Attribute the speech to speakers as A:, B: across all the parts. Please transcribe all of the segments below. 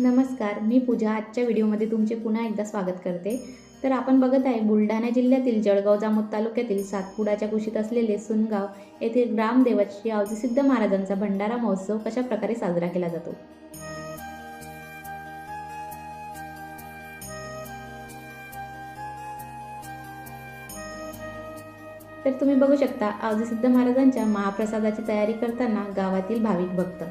A: नमस्कार मी पूजा. आजच्या व्हिडिओमध्ये तुमचे पुन्हा एकदा स्वागत करते. तर आपण बघत आहे बुलढाणा जिल्ह्यातील जळगाव जामोद तालुक्यातील सातपुडाच्या कुशीत असलेले सुनगाव येथील ग्रामदेवत श्री अवधसिद्ध महाराजांचा भंडारा महोत्सव कशा प्रकारे साजरा केला जातो? तर तुम्ही बघू शकता अवधसिद्ध महाराजांच्या महाप्रसादाची तयारी करताना गावातील भाविक भक्त.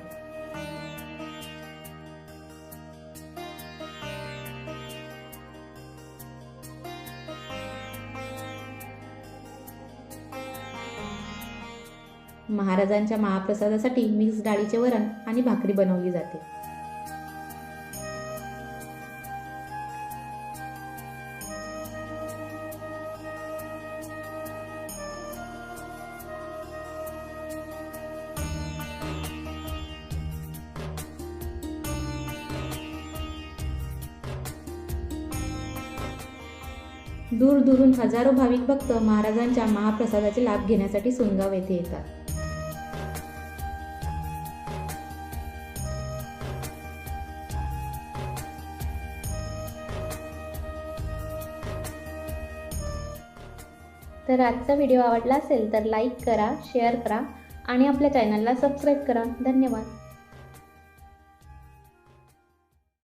A: महाराजांच्या महाप्रसादासाठी मिक्स डाळीचे वरण आणि भाकरी बनवली जाते. दूरदूरून हजारो भाविक भक्त महाराजांच्या महाप्रसादाचे लाभ घेण्यासाठी सुनगाव येथे येतात. तर आजचा व्हिडिओ आवडला असेल तर लाईक करा शेअर करा आणि आपल्या चॅनलला सबस्क्राईब करा. धन्यवाद.